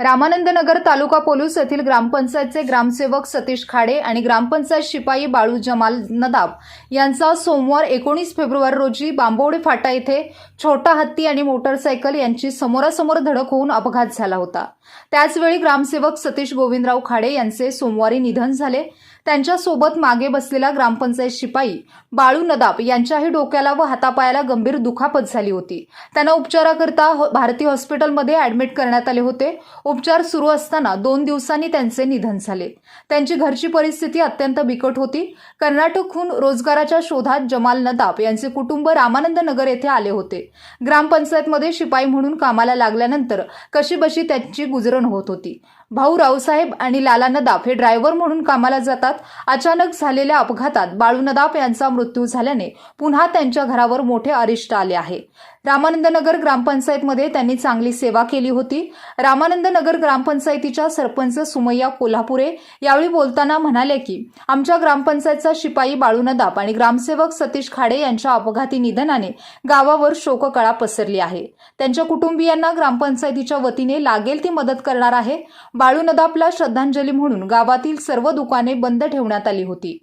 रामानंदनगर तालुका police येथील ग्रामपंचायतचे ग्रामसेवक सतीश खाडे आणि ग्रामपंचायत शिपाई बाळू जमाल नदाब यांचा सोमवार एकोणीस फेब्रुवारी रोजी बांबोडे फाटा येथे छोटा हत्ती आणि मोटरसायकल यांची समोरासमोर धडक होऊन अपघात झाला होता. त्याचवेळी ग्रामसेवक सतीश गोविंदराव खाडे यांचे सोमवारी निधन झाले. त्यांच्यासोबत मागे बसलेला ग्रामपंचायत शिपाई बाळू नदाब यांच्याही डोक्याला व हातापायाला गंभीर दुखापत झाली होती. त्यांना उपचाराकरता हो- भारती हॉस्पिटलमध्ये ऍडमिट करण्यात आले होते. उपचार सुरू असताना दोन दिवसांनी त्यांचे निधन झाले. त्यांची घरची परिस्थिती अत्यंत बिकट होती. कर्नाटकहून रोजगाराच्या शोधात जमाल नदाब यांचे कुटुंब रामानंद नगर येथे आले होते. ग्रामपंचायतमध्ये शिपाई म्हणून कामाला लागल्यानंतर कशीबशी त्यांची गुजरण होत होती. भाऊ रावसाहेब आणि लाला नदाब हे ड्रायव्हर म्हणून कामाला जातात अचानक झालेल्या अपघातात बाळू नदाप यांचा मृत्यू झाल्याने पुन्हा त्यांच्या घरावर मोठे अरिष्ट आले आहे. रामानंदनगर ग्रामपंचायतमध्ये त्यांनी चांगली सेवा केली होती. रामानंदनगर ग्रामपंचायतीच्या सरपंच सुमय्या कोल्हापुरे यावेळी बोलताना म्हणाले की आमच्या ग्रामपंचायतचा शिपाई बाळू नदाप आणि ग्रामसेवक सतीश खाडे यांच्या अपघाती निधनाने गावावर शोककळा पसरली आहे. त्यांच्या कुटुंबियांना ग्रामपंचायतीच्या वतीने लागेल ती मदत करणार आहे. बाळू नदापला श्रद्धांजली म्हणून गावातील सर्व दुकाने बंद ठेवण्यात आली होती.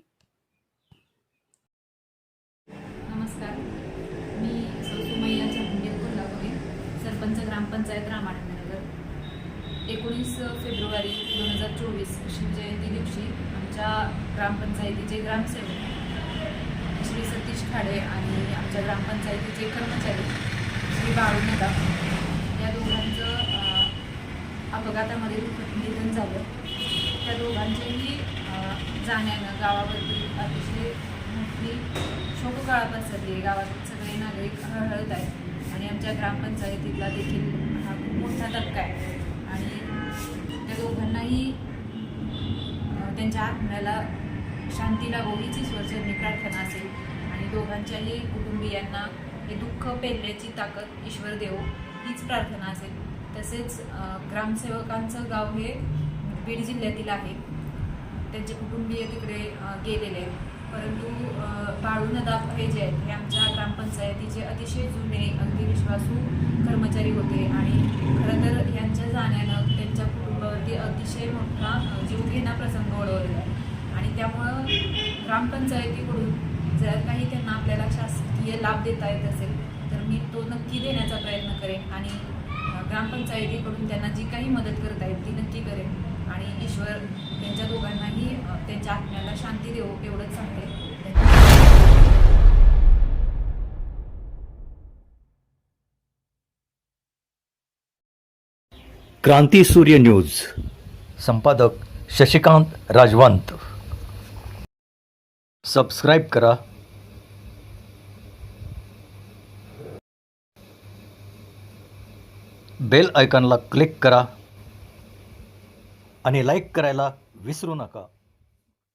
पंचायत ग्रामपंचायत रामानंदनगर एकोणीस फेब्रुवारी दोन हजार चोवीस शिवजयंती म्हणजे दिवशी आमच्या ग्रामपंचायतीचे ग्रामसेवक श्री सतीश खाडे आणि आमच्या ग्रामपंचायतीचे कर्मचारी श्री बाळू नदाब या दोघांचं अपघातामध्ये निधन झालं. त्या दोघांच्याही जाण्यानं गावावरती अतिशय मोठी शोककळा पसरली. आहे गावातील सगळे नागरिक हळहळत आहेत. त्यांच्या ग्रामपंचायतीतला देखील हा खूप मोठा धक्का आहे. आणि त्या दोघांनाही त्यांच्या आत्म्याला शांती लाभो हीच ईश्वरचरणी प्रार्थना असेल. आणि दोघांच्याही कुटुंबियांना हे दुःख पेलण्याची ताकद ईश्वर देवो हीच प्रार्थना असेल. तसेच ग्रामसेवकांचं गाव हे बीड जिल्ह्यातील आहे. त्यांचे कुटुंबीय तिकडे गेलेले आहेत. परंतु अ, बाळू नदाब हे जे आहेत हे आमच्या ग्रामपंचायतीचे अतिशय जुने अगदी विश्वासू कर्मचारी होते आणि खरं तर यांच्या जाण्यानं त्यांच्या कुटुंबावरती अतिशय मोठा जीव जीवघेणा प्रसंग ओढवलेला आहे. आणि त्यामुळं ग्रामपंचायतीकडून जर काही त्यांना आपल्याला शासकीय लाभ देता येत असेल तर मी तो नक्की देण्याचा प्रयत्न करेन आणि ग्रामपंचायतीकडून त्यांना जी काही मदत करता येईल ती नक्की करेन. आणि ईश्वर त्यांच्या दोघांना त्यांच्या आत्म्याला शांती देवो एवढंच सांगते. क्रांती सूर्य न्यूज. संपादक शशिकांत राजवंत. सबस्क्राईब करा. बेल आयकॉनला क्लिक करा. आणि लाईक करायला विसरू नका.